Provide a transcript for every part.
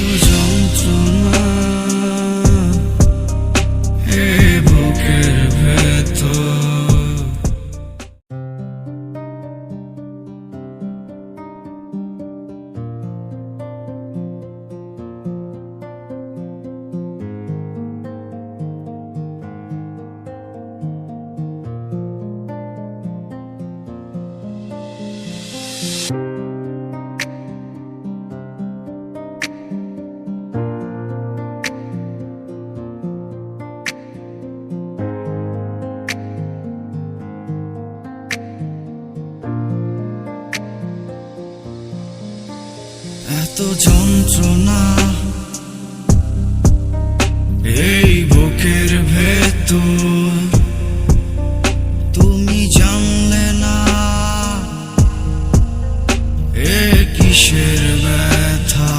যন্ত্রণা এ যন্ত্রণা। এই বুকের ভেতর তুমি জানলে না এ কিসের ব্যথা।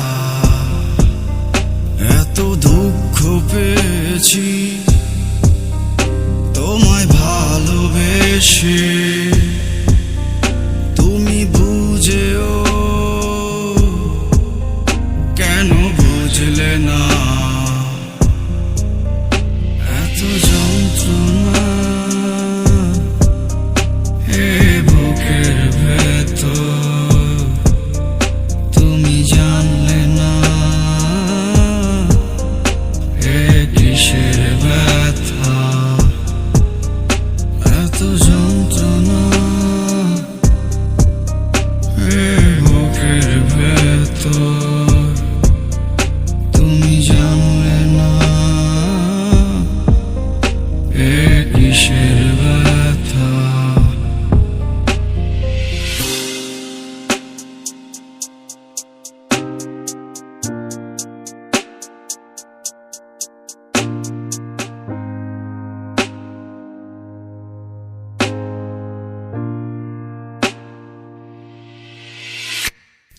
এত দুঃখ পেয়েছি, তোমায় ভালোবেসে। না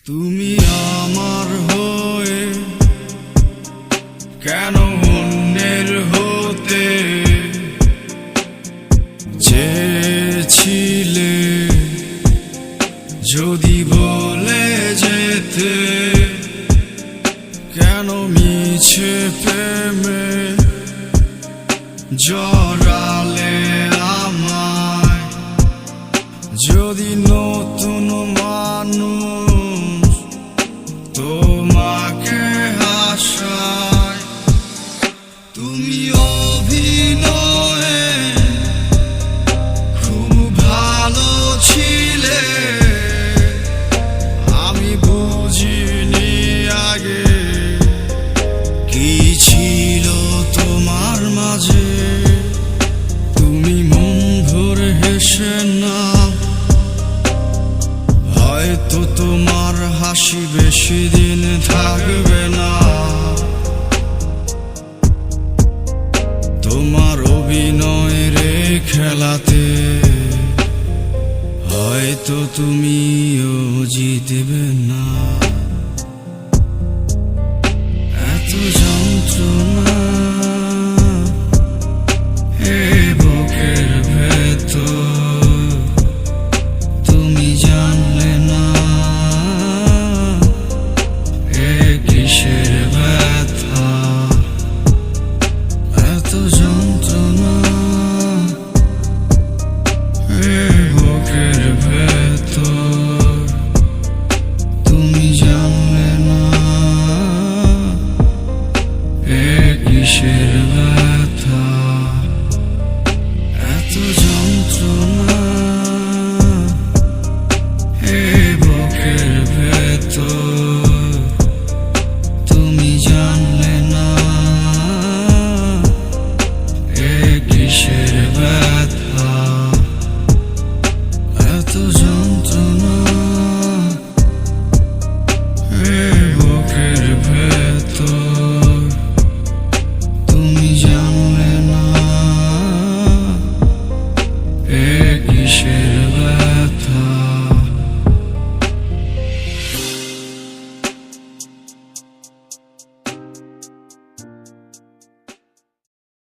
তুমি আমার হয়ে কেন অন্যের হতে চেয়েছিলে? যদি বলে যেতে, কেন মিছে প্রেমে জড়ালে আমায়? যদি নতুন মানুষ হয়তো তোমার হাসি বেশি দিন থাকবে না। তোমার অভিনয় রে খেলাতে হয়তো তুমিও জিতবে